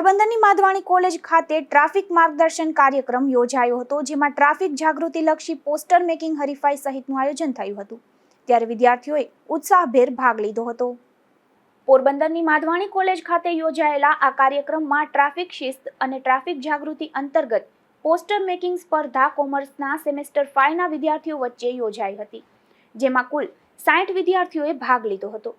પોરબંદરની માધવાણી કોલેજ ખાતે ટ્રાફિક માર્ગદર્શન કાર્યક્રમ યોજાયો હતો, જેમાં ટ્રાફિક જાગૃતિલક્ષી પોસ્ટર મેકિંગ હરીફાઈ સહિતનું આયોજન થયું હતું. ત્યારે વિદ્યાર્થીઓએ ઉત્સાહભેર ભાગ લીધો હતો. પોરબંદરની માધવાણી કોલેજ ખાતે યોજાયેલા આ કાર્યક્રમમાં ટ્રાફિક શિસ્ત અને ટ્રાફિક જાગૃતિ અંતર્ગત પોસ્ટર મેકિંગ સ્પર્ધા કોમર્સના સેમેસ્ટર ફાઈવના વિદ્યાર્થીઓ વચ્ચે યોજાઈ હતી, જેમાં કુલ સાઠ વિદ્યાર્થીઓએ ભાગ લીધો હતો.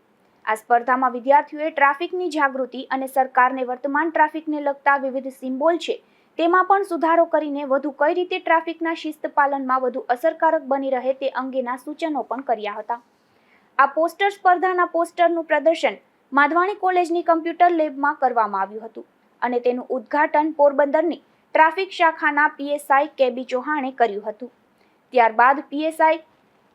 આ સ્પર્ધામાં વિદ્યાર્થીઓએ ટ્રાફિકની જાગૃતિ અને સરકારને વર્તમાન ટ્રાફિકને લગતા વિવિધ સિમ્બોલ છે. તેમાં પણ સુધારો કરીને વધુ કઈ રીતે ટ્રાફિકના શિસ્ત પાલનમાં વધુ અસરકારક બની રહે તે અંગેના સૂચનો પણ કર્યા હતા. આ પોસ્ટર સ્પર્ધાના પોસ્ટરનું પ્રદર્શન માધવાણી કોલેજની કમ્પ્યુટર લેબમાં કરવામાં આવ્યું હતું અને તેનું ઉદ્ઘાટન પોરબંદરની ટ્રાફિક શાખાના પીએસઆઈ કેબી ચૌહાણે કર્યું હતું. ત્યારબાદ PSI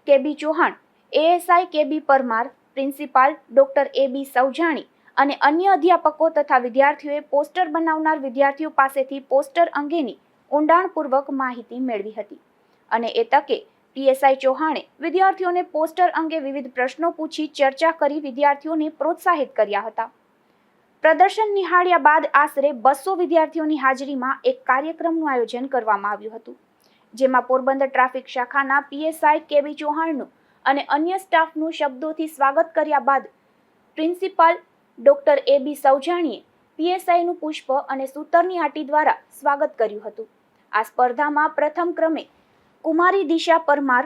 KB Chauhan, ASI KB Parmar principal doctor A B Saujani અને અન્ય અધ્યાપકો તથા વિદ્યાર્થીઓએ પોસ્ટર બનાવનાર વિદ્યાર્થીઓ પાસેથી પોસ્ટર અંગેની ઊંડાણપૂર્વક માહિતી મેળવી હતી. અને એ તકે પીએસઆઈ ચૌહાણે વિદ્યાર્થીઓને પોસ્ટર અંગે વિવિધ પ્રશ્નો પૂછી ચર્ચા કરી વિદ્યાર્થીઓને પ્રોત્સાહિત કર્યા હતા. પ્રદર્શન નિહાળ્યા બાદ આશરે બસો વિદ્યાર્થીઓની હાજરીમાં એક કાર્યક્રમનું આયોજન કરવામાં આવ્યું હતું, જેમાં પોરબંદર ટ્રાફિક શાખાના પીએસઆઈ કેબી ચૌહાણનું અને અન્ય સ્ટાફનું શબ્દોથી સ્વાગત કર્યા બાદ પ્રિન્સિપાલ ડોક્ટર એ બી સૌજાણીએ પીએસઆઈનું પુષ્પ અને સૂતરની આટી દ્વારા સ્વાગત કર્યું હતું. આ સ્પર્ધામાં પ્રથમ ક્રમે કુમારી દિશા પરમાર,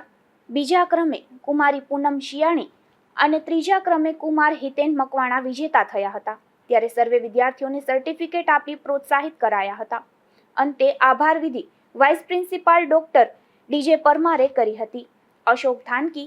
બીજા ક્રમે કુમારી પૂનમ શિયાણી અને ત્રીજા ક્રમે કુમાર હિતેન મકવાણા વિજેતા થયા હતા. ત્યારે સર્વે વિદ્યાર્થીઓને સર્ટિફિકેટ આપી પ્રોત્સાહિત કરાયા હતા. અંતે આભાર વિધિ વાઇસ પ્રિન્સિપાલ ડોક્ટર ડીજે પરમારે કરી હતી. અશોક થાનકી